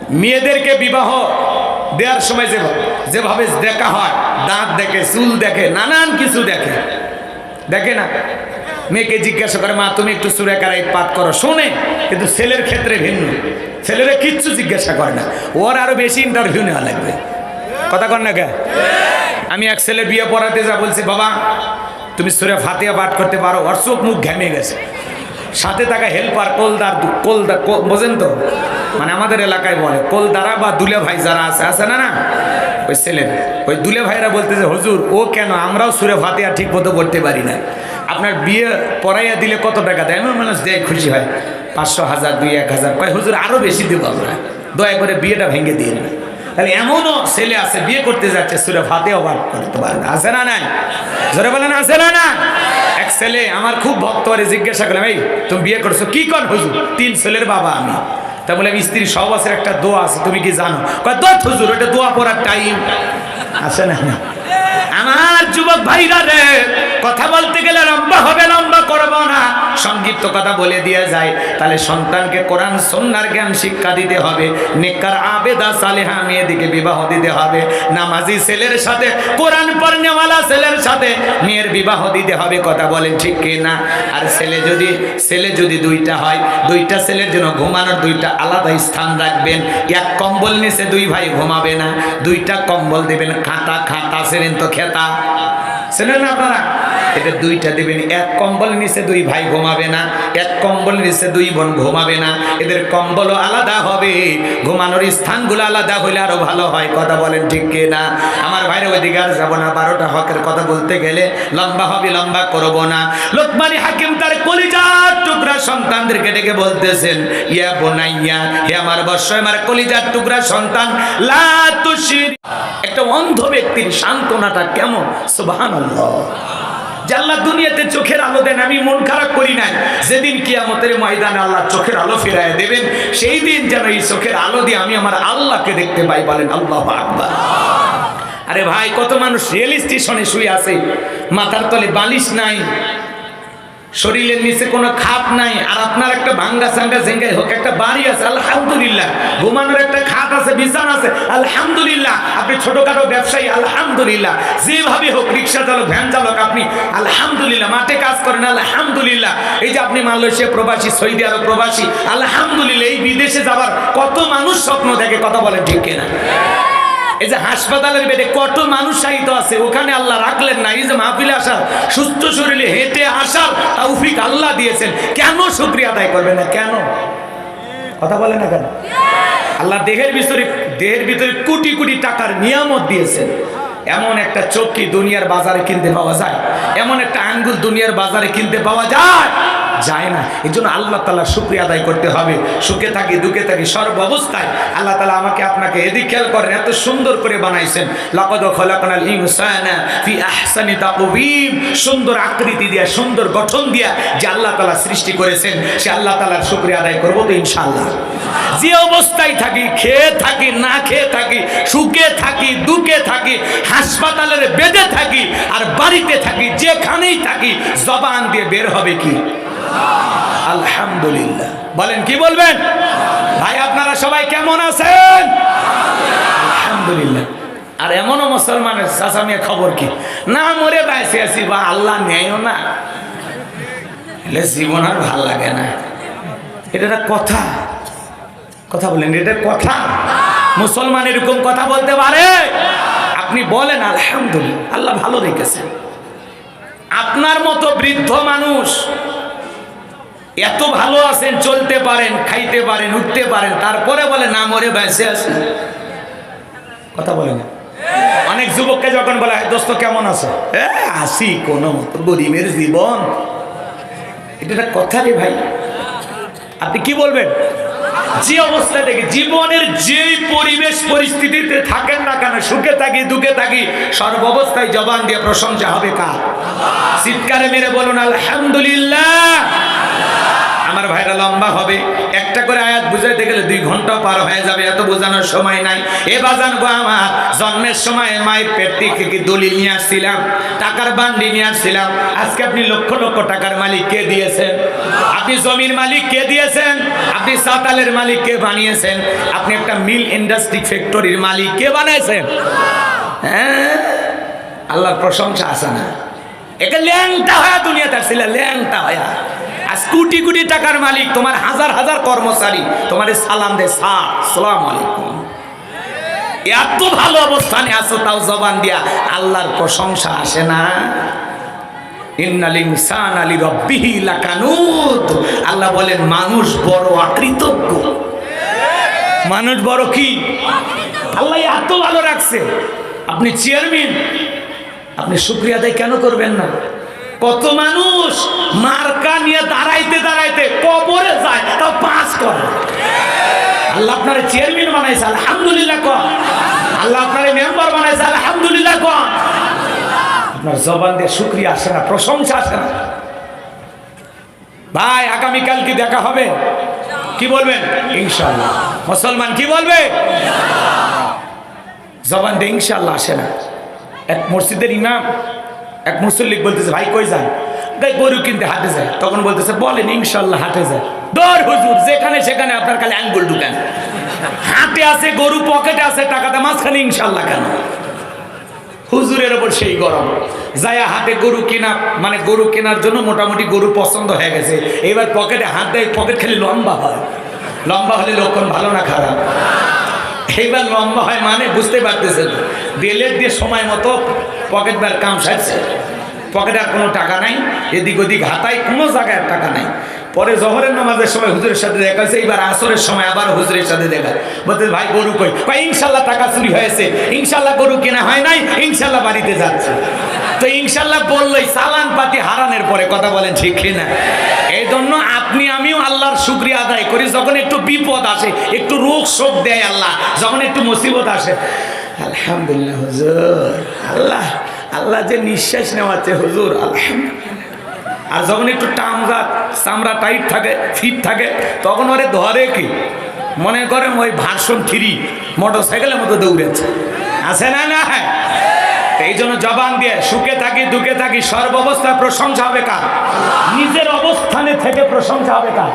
মেয়েদেরকে বিবাহ দেওয়ার সময় যে যেভাবে দেখা হয়, দাঁত দেখে, চুল দেখে, নানান কিছু দেখে। দেখে না? মেয়েকে জিজ্ঞাসা করে, মা, তুমি একটু সুরে কারাই পাঠ করো। শোনে, কিন্তু ছেলের ক্ষেত্রে ভিন্ন। ছেলেরা কিচ্ছু জিজ্ঞাসা করে না। ওর আরও বেশি ইন্টারভিউ নেওয়া লাগবে। কথা কর না কে? আমি এক ছেলে বিয়ে পড়াতে যা বলছি, বাবা, তুমি সুরে ফাতিয়া পাঠ করতে পারো। ওর চোখ মুখ ঘেমে গেছে। সাথে থাকা হেল্পার, কোলদার কোলদার বোঝেন তো? মানে আমাদের এলাকায় বলে, কোলদারা বা দুলে ভাই যারা আছে আছে না না? ওই ছেলে, ওই দুলে ভাইরা বলতেছে, হুজুর, ও কেন? আমরাও সুরে ফাতিয়া ঠিক মতো করতে পারি না। আপনার বিয়ে পড়াইয়া দিলে কত টাকা দেয়? এমন মানুষ দেয়, খুশি হয়। পাঁচশো হাজার, দুই এক হাজার। কয়, হুজুর আরও বেশি দেবো আমরা। দয়া করে বিয়েটা ভেঙে দিয়ে না। তাহলে এমনও ছেলে আছে, বিয়ে করতে যাচ্ছে, সুরে ফাতে অবাক করতে পারে না আছে না নাই? জোরে বলেন, আছে না না এক ছেলে, আমার খুব ভক্ত করে জিজ্ঞাসা করলাম, এই, তুমি বিয়ে করছ, কি কর হুজুর? তিন ছেলের বাবা আমি। তা বলে স্ত্রী সহবাসের একটা দোয়া আছে, তুমি কি জানো? দোয়া হুজুর, ওটা দোয়া পড়ার টাইম আছে না না আমার যুবক ভাইরা রে কথা বলতে গেলে লম্বা হবে, লম্বা করব না। সংক্ষিপ্ত কথা বলে দিয়ে যায়। তাহলে সন্তানকে কোরআন সন্ন্যার জ্ঞান, শিক্ষা দিতে হবে। নেককার আবেদা সালেহা মেয়েদিকে বিবাহ দিতে হবে। নামাজি ছেলের সাথে, কোরআন পড়নেওয়ালা ছেলের সাথে মেয়ের বিবাহ দিতে হবে। কথা বলেন ঠিক না? আর ছেলে যদি ছেলে যদি দুইটা হয়, দুইটা ছেলের জন্য ঘুমানোর দুইটা আলাদা স্থান রাখবেন। এক কম্বল নিচে দুই ভাই ঘুমাবে না। দুইটা কম্বল দেবেন, খাতা খাতা, সেরেন তো খেতা। শোনেন না আপনারা? এটা দুইটা দেবেন, এক কম্বল নিচে দুই ভাই ঘুমাবে না, এক কম্বল নিচে দুই বোন ঘুমাবে না। এদের কম্বলও আলাদা হবে, ঘুমানোর স্থানগুলো আলাদা হলে আরও ভালো হয়, কথা বলেন ঠিক কে না আমার ভাইরা ওইদিকে আর যাব না, বারোটা হকের কথা বলতে গেলে লম্বা হবে, লম্বা করব না। লোকমানি হাকিম তার কলিজার টুকরা সন্তানদেরকে ডেকে বলতেছেন, ইয়া বোনাইয়া, হে আমার বর্ষ আমার কলিজার টুকরা সন্তান, লা তুশির একটা অন্ধ ব্যক্তির সান্ত্বনাটা কেমন? সুবহানাল্লাহ। জাল্লা দুনিয়াতে চোখের আলো দেন, আমি মন খারাপ করি না যেদিন কিয়ামতের ময়দানে আল্লাহ চোখের আলো ফিরায় দেবেন, সেই দিন যেন এই চোখের আলো দিয়ে আমি আমার আল্লাহকে দেখতে পাই বলেন, আল্লাহ আকবার। আরে ভাই, কত মানুষ রেল স্টেশনে শুয়ে আছে, মাথার তলে বালিশ নাই। শরীরের নিচে কোনো খাপ নাই, আর আপনার একটা ভাঙ্গা সাঙ্গা জেঙ্গাই হোক, একটা বাড়ি আছে, আলহামদুলিল্লাহ। ঘুমানোর একটা খাট আছে, বিছানা আছে, আলহামদুলিল্লাহ। আপনি ছোটখাটো ব্যবসায়ী, আলহামদুলিল্লাহ। যেভাবে হোক, রিক্সা চালক, ভ্যান চালক, আপনি আলহামদুলিল্লাহ, মাঠে কাজ করেন, আলহামদুলিল্লাহ। এই যে আপনি মালয়েশিয়া প্রবাসী, সৌদি আরব প্রবাসী, আলহামদুলিল্লাহ, এই বিদেশে যাবার কত মানুষ স্বপ্ন দেখে, কথা বলেন ঠিক কিনা? এই যে হাসপাতালের বেডে কত মানুষ সাহিত্য আছে, ওখানে আল্লাহ রাখলেন না। এই যে মাহফিলে আসার, সুস্থ শরীরে হেঁটে আসার তৌফিক আল্লাহ দিয়েছেন। কেন শুক্রিয়া আদায় করবে না? কেন? কথা বলে না কেন? আল্লাহ দেহের ভিতরে দেহের ভিতরে কোটি কোটি টাকার নিয়ামত দিয়েছেন। এমন একটা চোখকি দুনিয়ার বাজারে কিনতে পাওয়া যায়। এমন একটা আঙ্গুল দুনিয়ার বাজারে কিনতে পাওয়া যায়। যায় না। এই জন্য আল্লাহ তালা শুক্রিয়া আদায় করতে হবে। সুখে থাকি, দুঃখে থাকি, সর্ব অবস্থায় আল্লাহ তালা আমাকে আপনাকে এদিক খেয়াল করেন, এত সুন্দর করে বানাইছেন। সুন্দর আকৃতি দিয়া, সুন্দর গঠন দিয়া যে আল্লাহ তালা সৃষ্টি করেছেন, সে আল্লাহ তালার শুক্রিয়া আদায় করব তো ইনশাআল্লাহ। যে অবস্থায় থাকি, খেয়ে থাকি, না খেয়ে থাকি, সুখে থাকি, দুঃখে থাকি, হাসপাতালের বেডে থাকি, আর বাড়িতে থাকি, যেখানেই থাকি, জবান দিয়ে বের হবে কি? আলহামদুলিল্লাহ। বলেন কি বলবেন? ভাই আপনারা সবাই কেমন আছেন? আলহামদুলিল্লাহ। আর এমনও মুসলমানের চাচামিয়া খবর কি? না মরে বাইসে আছি বা আল্লাহ নেয়ও না। এলে জীবন আর ভালো লাগে না। এটা একটা কথা। কথা বলেন এটা কথা। মুসলমান এরকম কথা বলতে পারে? আপনি বলেন আলহামদুলিল্লাহ। আল্লাহ ভালো রেখেছেন। আপনার মতো বৃদ্ধ মানুষ এত ভালো আছেন, চলতে পারেন, খাইতে পারেন, উঠতে পারেন, তারপরে বলে, না মরে বেঁচে আছে। কথা বলে না। অনেক যুবককে যখন বলে "এই দোস্ত, কেমন আছো? আসি কোনো গরিবের জীবন। এটা কথা রে ভাই। আপনি কি বলবেন? যে অবস্থা থেকে জীবনের যেই পরিবেশ পরিস্থিতিতে থাকেন না কেন, সুখে থাকি, দুঃখে থাকি, সর্বাবস্থায় জবান দিয়ে প্রশংসা হবে কার? চিৎকারে মেরে বলুন, আলহামদুলিল্লাহ। আমার ভাইরা লম্বা হবে। একটা করে আয়াত বুঝাইতে গেলে দুই ঘণ্টা পার হয়ে যাবে, এত বোঝানোর সময় নাই। এ বাজান গো আমার, জন্মের সময় মায়ের পেট থেকে কি দলিল নিয়ে আসছিলাম? টাকার বান্ডি নিয়ে আসছিলাম। আজকে আপনি লক্ষ লক্ষ টাকার মালিক কে দিয়েছেন? আপনি জমির মালিক কে দিয়েছেন? আপনি সাতালের মালিক কে বানিয়েছেন? আপনি একটা মিল ইন্ডাস্ট্রি ফ্যাক্টরির মালিক কে বানিয়েছেন হ্যাঁ? আল্লাহর প্রশংসা আছে না। একে ল্যাংটা হয়া দুনিয়াতে আসছিল, ল্যাংটা হয়া। আজ কোটি কোটি টাকার মালিক, তোমার হাজার হাজার কর্মচারী, তোমার সালাম দে সালাম আলাইকুম। এত ভালো অবস্থানে আছো, তাও জবান দিয়া আল্লাহর প্রশংসা আসে না। আল্লাহ বলেন, মানুষ বড় অকৃতজ্ঞ মানুষ বড় কি? আল্লাহ এত ভালো রাখছে। আপনি চেয়ারম্যান আপনি শুক্রিয়া আদায় কেন করবেন না? কত মানুষ মার্কা নিয়ে দাঁড়াইতে দাঁড়াইতে কবরে যায়, তাও পাস করে। আল্লাহ আপনার চেয়ারম্যান বানাইছে, আলহামদুলিল্লাহ কন। আল্লাহ আপনার মেম্বার বানাইছে, আলহামদুলিল্লাহ কন। আপনার জবান দিয়ে শুক্রিয়া আসে না, প্রশংসা আসে না। ভাই, আগামীকাল কি দেখা হবে? কি বলবেন? ইনশাল্লাহ মুসলমান কি বলবে? জবান দিয়ে ইনশাল্লাহ আসে না। এক মসজিদের ইমাম এক মুসল্লিক বলতেছে, ভাই, কই যান? গাই গরু কিনতে হাটে যায়। তখন বলতেছে, বলেন, ইনশাল্লাহ হাটে যায়। দর হুজুর, যেখানে সেখানে আপনার খালি আঙ্গুল ঢুকান। হাটে আছে, গরু পকেটে আছে টাকাতে মাঝখানে ইনশাল্লাহ কেন? হুজুরের ওপর সেই গরম। যায়া হাতে গরু কেনা মানে গরু কেনার জন্য মোটামুটি গরু পছন্দ হয়ে গেছে। এবার পকেটে হাত দেয়, পকেট খালি লম্বা হয়। লম্বা হলে লক্ষণ ভালো না খারাপ? এইবার লম্বা হয় মানে বুঝতে পারতেছেন। বেলের দিয়ে সময় মতো পকেট বার কাম সারছে পকেটে আর কোনো টাকা নাই, এদিক ওদিক হাতায় কোনো জায়গায় টাকা নাই। পরে জহরের নামাজের সময় হুজুরের সাথে দেখা হয়েছে, এইবার আসরের সময় আবার হুজুরের সাথে দেখা। বলতে ভাই, গরু কই? কই ইনশাল্লাহ টাকা চুরি হয়েছে। ইনশাল্লাহ গরু কেনা হয় নাই, ইনশাল্লাহ বাড়িতে যাচ্ছে। তো ইনশাল্লাহ বললোই সালান পাতি হারানের পরে কথা বলেন, ঠিক না? এই জন্য আপনি, আমিও আল্লাহর শুক্রিয়া আদায় করি, যখন একটু বিপদ আসে, একটু রোগ শোক দেয় আল্লাহ, যখন একটু মুসিবত আসে। আলহামদুলিল্লাহ, হুজুর। আল্লাহ আল্লাহ যে নিঃশ্বাস নেওয়াচ্ছে, হুজুর, আলহামদুলিল্লাহ। আর যখন একটু টামরা, চামড়া টাইট থাকে ফিট থাকে, তখন ওরে ধরে কি? মনে করেন ওই ভার্সন থ্রি মোটর সাইকেলের মতো দৌড়েছে। আছে না না এই জন্য জবান দিয়ে, সুখে থাকি, দুঃখে থাকি সর্বাবস্থায় প্রশংসা হবে কার? নিজের অবস্থানে থেকে প্রশংসা হবে কার?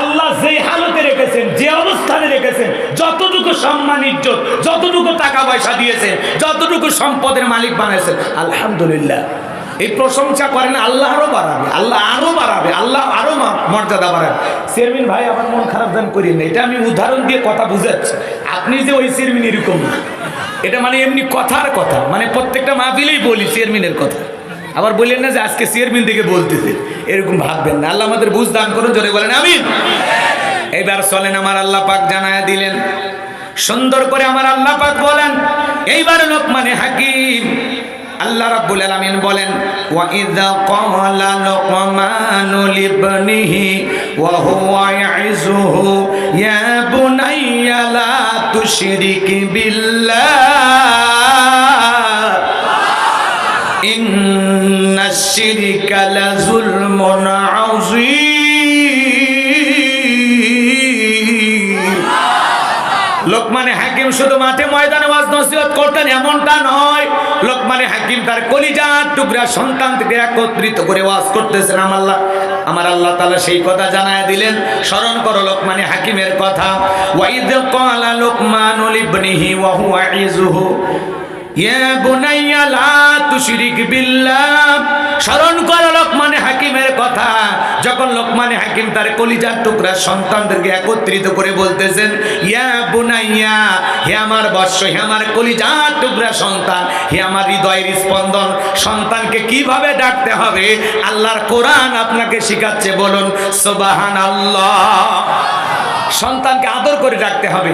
আল্লাহ যেই হালতে রেখেছেন, যে অবস্থানে রেখেছেন যতটুকু সম্মান, ইজ্জত, যতটুকু টাকা পয়সা দিয়েছেন যতটুকু সম্পদের মালিক বানাইছেন আলহামদুলিল্লাহ। এই প্রশংসা করেন আল্লাহ আরও বাড়াবে, আল্লাহ আরও বাড়াবে, আল্লাহ আরও মর্যাদা বাড়াবে। চেয়ারম্যান ভাই, আমার মন খারাপ দান করি না, এটা আমি উদাহরণ দিয়ে কথা বুঝাচ্ছি। আপনি যে ওই চেয়ারম্যান এরকম না, এটা মানে এমনি কথার কথা মানে প্রত্যেকটা মাহফিলেই বলি চেয়ারম্যানের কথা। আবার বললেন না যে আজকে চেয়ারম্যান থেকে বলতেছে, এরকম ভাববেন না। আল্লাহ আমাদের বুঝ দান করুন, জোরে বলেন আমি এবার চলেন, আমার আল্লাহ পাক জানায় দিলেন। সুন্দর করে আমার আল্লাহ পাক বলেন, এইবার লোকমানে হাকিম আল্লাহ রাব্বুল আলামিন বলেন, ওয়া ইযা ক্বালা লুকমানু লিবনিহি, ওয়া হুয়া ইয়াইযুহু, ইয়া বুনাইয়া লা তুশরিক বিল্লাহ, ইন্নাশ শিরকা লাযুলমুন শুধু মাঠে ময়দানে ওয়াজ নসিহত করতেন, এমনটা নয়। লোকমানে হাকিম তার কলিজার টুকরা সন্তান থেকে একত্রিত করে ওয়াজ করতেছেন। আমার আল্লাহ আমার আল্লাহ তাআলা সেই কথা জানায় দিলেন। স্মরণ করো লোকমানে হাকিমের কথা। ওয়াইদ ক্বালা লোকমানুল ইবনিহি ওয়া হুয়া ইযুহু। ইয়া বুনাইয়া লা তুশরিক বিল্লাহ। স্মরণ করো লোকমানে হাকিমের কথা। যখন লোকমানে হাকিম তার কলিজার টুকরা সন্তানদেরকে একত্রিত করে বলতেছেন, ইয়া বুনাইয়া, হে আমার বর্ষ হে আমার কলিজার টুকরা সন্তান, হে আমার হৃদয়ের স্পন্দন, সন্তানকে কীভাবে ডাকতে হবে? আল্লাহর কোরআন আপনাকে শিখাচ্ছে, বলুন সোবাহান আল্লাহ সন্তানকে আদর করে ডাকতে হবে।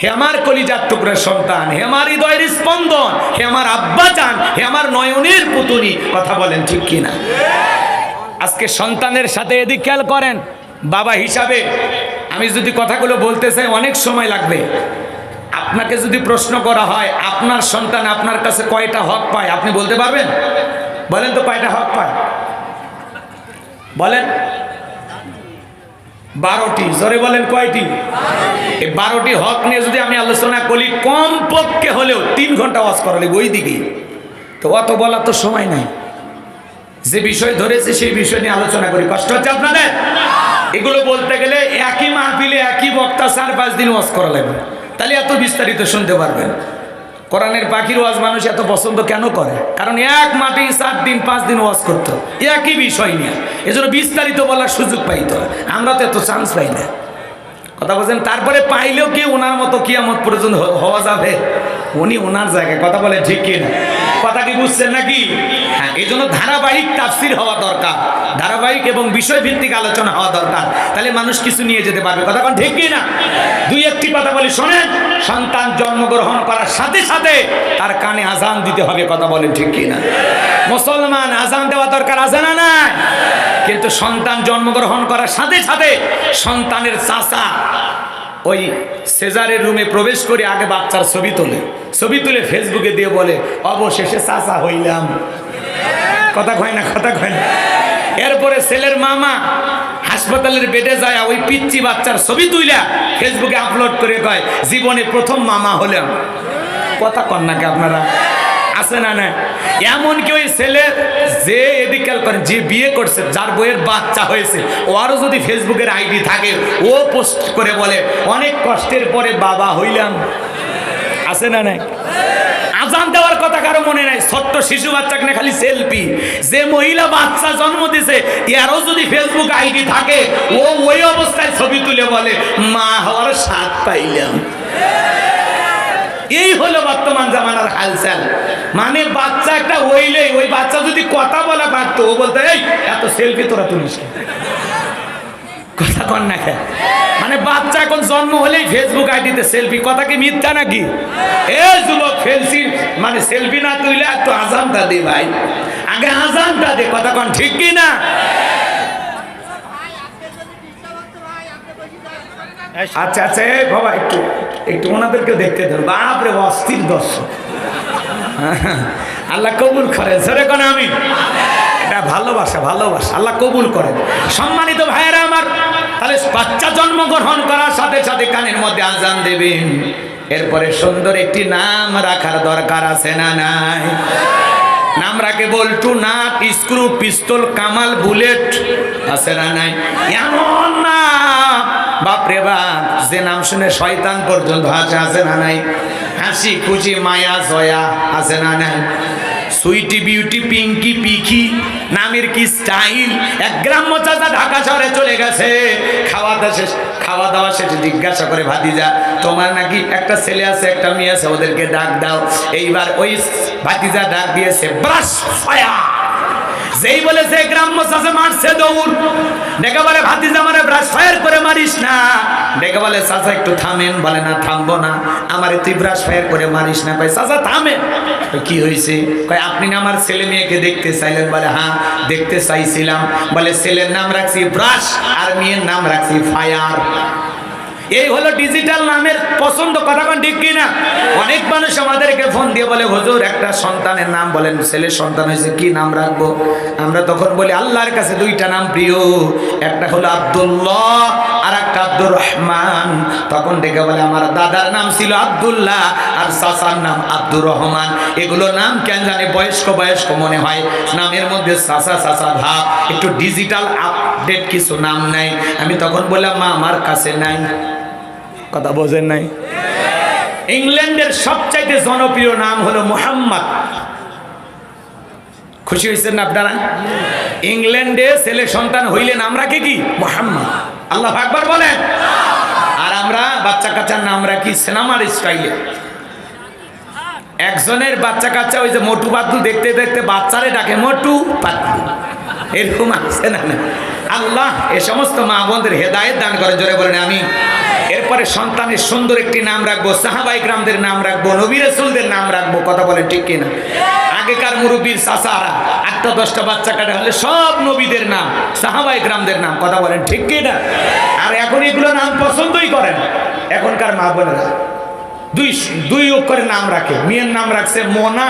হে আমার কলিজার টুকরের সন্তান, হে আমার হৃদয়ের স্পন্দন, হে আমার আব্বা চান হে আমার নয়নের পুতুনি কথা বলেন ঠিক কিনা? আজকে সন্তানের সাথে এদিক খেয়াল করেন, বাবা হিসাবে আমি যদি কথাগুলো বলতে চাই, অনেক সময় লাগবে। আপনাকে যদি প্রশ্ন করা হয়, আপনার সন্তান আপনার কাছে কয়টা হক পায়, আপনি বলতে পারবেন? বলেন তো কয়টা হক পায়? বলেন। বারোটি জোরে বলেন কয়টি? এই বারোটি হক নিয়ে যদি আমি আলোচনা করি কম পক্ষে হলেও তিন ঘণ্টা ওয়াজ করা লাগবে ওই দিকেই তো অত বলার তো সময় নাই। যে বিষয় ধরেছে সেই বিষয় নিয়ে আলোচনা করি। কষ্ট হচ্ছে আপনাদের? এগুলো বলতে গেলে একই মাহফিলে একই বক্তা চার পাঁচ দিন ওয়াজ করা লাগবে। তাহলে এত বিস্তারিত শুনতে পারবেন। কোরআনের পাখির ওয়াজ মানুষ এত পছন্দ কেন করে? কারণ এক মাটি সাত দিন, পাঁচ দিন ওয়াজ করতো। একই বিষয় নিয়ে। এজন্য বিস্তারিত বলার সুযোগ পাইতো। আমরা তো এত চান্স পাই না। কথা বলছেন, তারপরে পাইলেও কি ওনার মতো কিয়ামত পর্যন্ত হওয়া যাবে? উনি ওনার জায়গায়। কথা বলে ঠিক কি না কথা কি বুঝছেন নাকি? হ্যাঁ এই জন্য ধারাবাহিক তাফসির হওয়া দরকার। ধারাবাহিক এবং বিষয়ভিত্তিক আলোচনা হওয়া দরকার। তাহলে মানুষ কিছু নিয়ে যেতে পারবে। কথা কোন ঠিক না দুই একটি কথা বলি, শোনেন। সন্তান জন্মগ্রহণ করার সাথে সাথে তার কানে আজান দিতে হবে, কথা বলেন ঠিক না মুসলমান আজান দেওয়া দরকার আছে না কিন্তু সন্তান জন্মগ্রহণ করার সাথে সাথে সন্তানের চাচা ওই সেজারের রুমে প্রবেশ করে আগে বাচ্চার ছবি তোলে। ছবি তুলে ফেসবুকে দিয়ে বলে, অবশেষে চাচা হইলাম। কথা কয় না, কথা কয় না। এরপরে ছেলের মামা হাসপাতালের বেডে যায়, ওই পিচ্চি বাচ্চার ছবি তুইলা ফেসবুকে আপলোড করে কয়, জীবনে প্রথম মামা হলাম। কথা কন নাকি আপনারা? আছে না না এমনকি ওই ছেলে যে এদিকাল করেন যে বিয়ে করছে, যার বইয়ের বাচ্চা হয়েছে ওরও যদি ফেসবুকের আইডি থাকে, ও পোস্ট করে বলে, অনেক কষ্টের পরে বাবা হইলাম। আছে না নাই? আজান দেওয়ার কথা কারও মনে নাই? ছোট্ট শিশু বাচ্চাকে না খালি সেলফি। যে মহিলা বাচ্চা জন্ম দিছে, এরও যদি ফেসবুক আইডি থাকে, ও ওই অবস্থায় ছবি তুলে বলে, মা হওয়ার স্বাদ পাইলাম। এই হলো বর্তমান জামানার হালচাল। মানে বাচ্চা একটা হইলে ওই বাচ্চা যদি কথা বলা পারতো, ও বলতো, এই, এত সেলফি তোরা তুলিস কথা কন না কেন? মানে বাচ্চা এখন জন্ম হলেই ফেসবুক আইডিতে সেলফি কথা কি মিথ্যা নাকি? এ যুবক ফেলসি মানে সেলফি না তুইলে একটু আজানটা দে ভাই। আগে আজানটা দে, কথা কন, ঠিক কি না? আচ্ছা আচ্ছা এ বাবা, একটু একটু ওনাদেরকে দেখতে দেন। বাপরে অস্থির দর্শক। আল্লাহ কবুল করে সরে কোন আমি এটা ভালোবাসা ভালোবাসা। আল্লাহ কবুল করেন। সম্মানিত ভাইয়েরা আমার, তাহলে বাচ্চা জন্মগ্রহণ করার সাথে সাথে কানের মধ্যে আজান দেবেন। এরপরে সুন্দর একটি নাম রাখার দরকার আছে না নাই? নাম রাখে বল্টু nut, screw, pistol, Kamal, bullet, আছে না নাই? এমন নাম বাপরে বাপ, যে নাম শুনে শয়তান পর্যন্ত হাসে আছে না নাই? হাসি খুশি, মায়া, জয়া আছে না নাই? সুইটি বিউটি, পিঙ্কি পিকি নামের কি স্টাইল? এক গ্রাম্য চাচা ঢাকা শহরে চলে গেছে। খাওয়া দাওয়া শেষ, খাওয়া দাওয়া শেষে জিজ্ঞাসা করে, ভাতিজা, তোমার নাকি একটা ছেলে আছে, একটা মেয়ে আছে, ওদেরকে ডাক দাও। এইবার ওই ভাতিজা ডাক দিয়েছে, ব্রাশ ফায়া যেই বলেছে গ্রাম্য চাষে মারছে দৌড় ডেকে বলে ভাতিজা মারে ব্রাশ ফায়ার করে মারিস না। ডেকে বলে চাচা একটু থামেন। বলে না থামবো না। আমারে তুই ব্রাশ ফায়ার করে মারিস না। কয় চাচা কয়, কি হয়েছে কয় আপনি না আমার ছেলে মেয়েকে দেখতে চাইলেন? বলে হ্যাঁ দেখতে চাইছিলাম। বলে ছেলের নাম রাখছি ব্রাশ আর মেয়ের নাম রাখছি ফায়ার। এই হলো ডিজিটাল নামের পছন্দ কথা কোন ঠিক কিনা? অনেক মানুষ আমাদেরকে ফোন দিয়ে বলে, হুজুর, একটা সন্তানের নাম বলেন, ছেলের সন্তান হয়েছে, কি নাম রাখব? আমরা তখন বলি, আল্লাহর কাছে দুইটা নাম প্রিয়, একটা হলো আব্দুল্লাহ আর একটা আব্দুর রহমান। তখন দেখে বলে, আমার দাদার নাম ছিল আব্দুল্লাহ, আর চাচার নাম আব্দুর রহমান। এগুলো নাম কেন জানে বয়স্ক বয়স্ক মনে হয়। নামের মধ্যে চাচা চাচা ভাব, একটু ডিজিটাল আপডেট কিছু নাম নাই। আমি তখন বললাম, মা, আমার কাছে নাই। কথা বোঝেন নাই? ইংল্যান্ডের সবচাইতে জনপ্রিয় নাম হলো মোহাম্মদ। খুশি হয়েছেন না আপনারা? ইংল্যান্ডে ছেলে সন্তান হইলেন আমরা কে কি? মোহাম্মদ। আল্লাহ আকবার বলেন। আর আমরা বাচ্চা কাচ্চার নাম রাখি সিনেমার স্টাইলে। একজনের বাচ্চা কাচ্চা ওই যে মোটু পাতলু দেখতে দেখতে বাচ্চারে ডাকে, মোটু পাতলু। এরকম আছে না আল্লাহ এ সমস্ত মা বোনদের হেদায়েত দান করে জোরে বলেন আমি এরপরে সন্তানের সুন্দর একটি নাম রাখব সাহাবাই গ্রামদের নাম রাখব নবী রসুলদের নাম রাখব, কথা বলেন ঠিক কিনা? আগেকার মুরব্বীর চাচারা, আটটা দশটা বাচ্চা কাটা হলে সব নবীদের নাম সাহাবাই গ্রামদের নাম, কথা বলেন ঠিক কিনা? আর এখন এগুলো নাম পছন্দই করেন। এখনকার মা বোনেরা দুই দুই অক্ষরে নাম রাখে। মেয়ের নাম রাখছে মোনা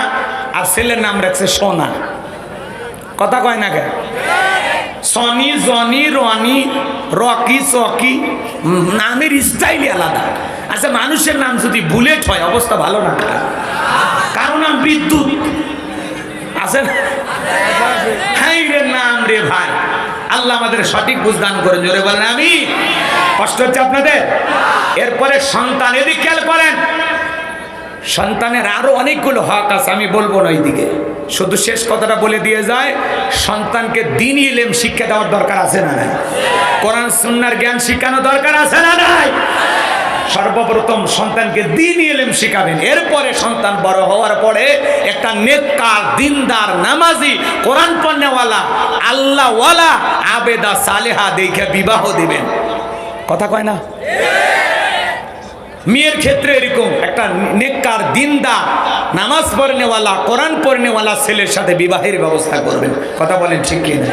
আর ছেলের নাম রাখছে সোনা। কথা কয় না কেন? Sony Johnny Roni Rocky um, নামের স্টাইলই আলাদা। আচ্ছা মানুষের নাম যদি বুলেট হয় অবস্থা ভালো না কারও নাম বিদ্যুৎ। আছে না হাই রে নাম রে ভাই। আল্লাহ আমাদের সঠিক বুঝদান করেন জোরে বলেন আমি কষ্ট হচ্ছে আপনাদের? এরপরে সন্তান এদিক খেয়াল করেন। সন্তানের আরও অনেকগুলো হক আছে, আমি বলব না ওইদিকে। শুধু শেষ কথাটা বলে দিয়ে যায়, সন্তানকে দিন ইলেম শিক্ষা দেওয়ার দরকার আছে না নাই? কোরআন, সুন্নার জ্ঞান শিখানো দরকার আছে না নাই? সর্বপ্রথম সন্তানকে দিন এলেম শিখাবেন। এরপরে সন্তান বড় হওয়ার পরে একটা নেককার, দিনদার, নামাজি, কোরআন পণ্যওয়ালা, আল্লাহওয়ালা, আবেদা, সালেহা দেখে বিবাহ দিবেন। কথা কয় না? মেয়ের ক্ষেত্রে এরকম একটা নেককার, দিনদার, নামাজ পড়নেওয়ালা, কোরআন পড়নেওয়ালা ছেলের সাথে বিবাহের ব্যবস্থা করবেন। কথা বলেন ঠিক কিনা?